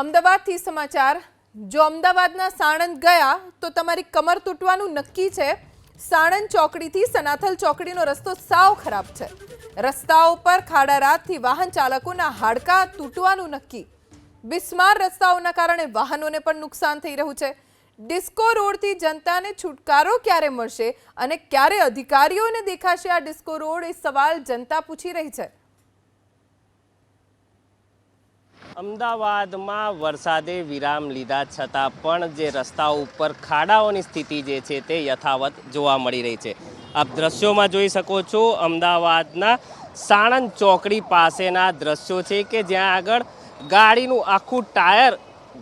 અમદાવાદથી સમાચાર. જો અમદાવાદના સાણંદ ગયા, તો તમારી કમર તૂટવાનું નક્કી છે. સાણંદ ચોકડીથી સનાથલ ચોકડીનો રસ્તો સાવ ખરાબ છે. રસ્તાઓ પર ખાડા રાતથી વાહન ચાલકોના હાડકા તૂટવાનું નક્કી. બિસ્માર રસ્તાઓના કારણે વાહનોને પણ નુકસાન થઈ રહ્યું છે. ડિસ્કો રોડથી જનતાને છુટકારો ક્યારે મળશે અને ક્યારે અધિકારીઓને દેખાશે આ ડિસ્કો રોડ, એ સવાલ જનતા પૂછી રહી છે. અમદાવાદમાં વરસાદે વિરામ લીધા છતાં પણ જે રસ્તા ઉપર ખાડાઓની સ્થિતિ જે છે તે યથાવત જોવા મળી રહી છે. આપ દ્રશ્યોમાં જોઈ શકો છો અમદાવાદના સાણંદ ચોકડી પાસેના દ્રશ્યો છે કે જ્યાં આગળ ગાડીનું આખું ટાયર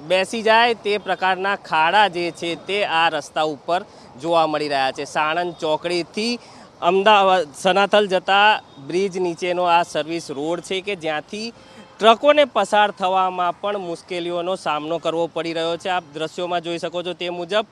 બેસી જાય તે પ્રકારના ખાડા જે છે તે આ રસ્તા ઉપર જોવા મળી રહ્યા છે. સાણંદ ચોકડીથી અમદાવાદ સનાથલ જતા બ્રિજ નીચેનો આ સર્વિસ રોડ છે કે જ્યાંથી ટ્રકોને પસાર થવામાં પણ મુશ્કેલીઓનો સામનો કરવો પડી રહ્યો છે. આપ દ્રશ્યોમાં જોઈ શકો છો તે મુજબ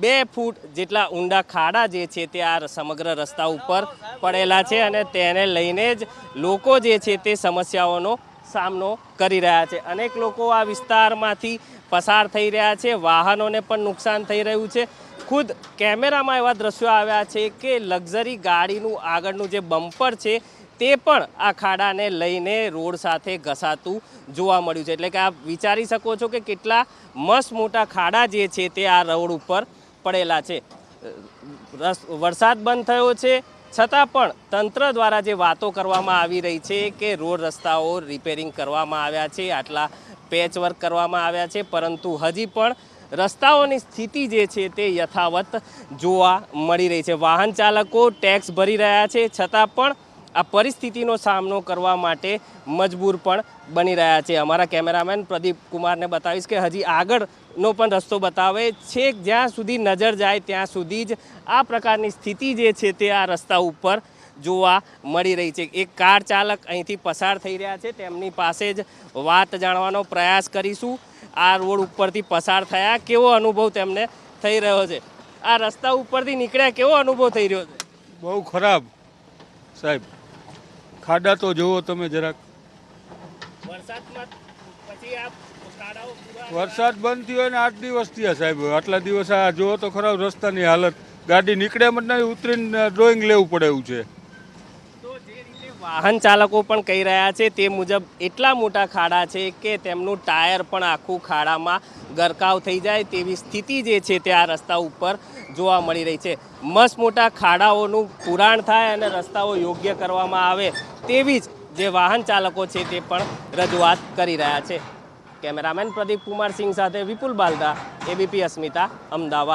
બે ફૂટ જેટલા ઊંડા ખાડા જે છે તે આ સમગ્ર રસ્તા ઉપર પડેલા છે અને તેને લઈને જ લોકો જે છે તે સમસ્યાઓનો સામનો કરી રહ્યા છે. અનેક લોકો આ વિસ્તારમાંથી પસાર થઈ રહ્યા છે. વાહનોને પણ નુકસાન થઈ રહ્યું છે. ખુદ કેમેરામાં એવા દ્રશ્યો આવ્યા છે કે લક્ઝરી ગાડીનું આગળનું જે બમ્પર છે તે પણ આ ખાડાને લઈને રોડ સાથે ઘસાતું જોવા મળ્યું છે. એટલે કે આપ વિચારી શકો છો કે કેટલા મસ્ત મોટા ખાડા જે છે તે આ રોડ ઉપર પડેલા છે. વરસાદ બંધ થયો છે. છતાં પણ તંત્ર દ્વારા જે વાતો કરવામાં આવી રહી છે કે રોડ રસ્તાઓ રિપેરિંગ કરવામાં આવ્યા છે, આટલા પેચવર્ક કરવામાં આવ્યા છે, પરંતુ હજી પણ રસ્તાઓની સ્થિતિ જે છે તે યથાવત જોવા મળી રહી છે. વાહન ચાલકો ટેક્સ ભરી રહ્યા છે. છતાં પણ આ પરિસ્થિતિનો સામનો કરવા માટે મજબૂર પણ બની રહ્યા છે. અમારા કેમેરામેન પ્રદીપ કુમારને બતાવીશ કે હજી આગળનો પણ રસ્તો બતાવે છે. જ્યાં સુધી નજર જાય ત્યાં સુધી જ આ પ્રકારની સ્થિતિ જે છે તે આ રસ્તા ઉપર જોવા મળી રહી છે. એક કાર ચાલક અહીંથી પસાર થઈ રહ્યા છે. તેમની પાસે જ વાત જાણવાનો પ્રયાસ કરીશું. આ રોડ ઉપરથી પસાર થયા કેવો અનુભવ તેમને થઈ રહ્યો છે? આ રસ્તા ઉપરથી નીકળ્યા કેવો અનુભવ થઈ રહ્યો છે? બહુ ખરાબ, સાહેબ. ખાડા તો જુઓ તમે જરાક. વરસાદ બંધ થયો ને આઠ દિવસ થયા સાહેબ. આટલા દિવસ આ જુઓ તો ખરાબ રસ્તાની હાલત. ગાડી નીકળે મત નહીં ઉતરીને ડ્રોઈંગ લેવું પડે એવું છે. વાહન ચાલકો પણ કહી રહ્યા છે, તે મુજબ એટલા મોટા ખાડા છે કે તેમનું ટાયર પણ આખું ખાડામાં ગરકાવ થઈ જાય તેવી સ્થિતિ જે છે તે આ રસ્તા ઉપર જોવા મળી રહી છે. મસ્ત મોટા ખાડાઓનું પુરાણ થાય અને રસ્તાઓ યોગ્ય કરવામાં આવે તેવી જ જે વાહન ચાલકો છે તે પણ રજૂઆત કરી રહ્યા છે. કેમેરામેન પ્રદીપ કુમાર સિંહ સાથે વિપુલ બાલદા, એબીપી અસ્મિતા, અમદાવાદ.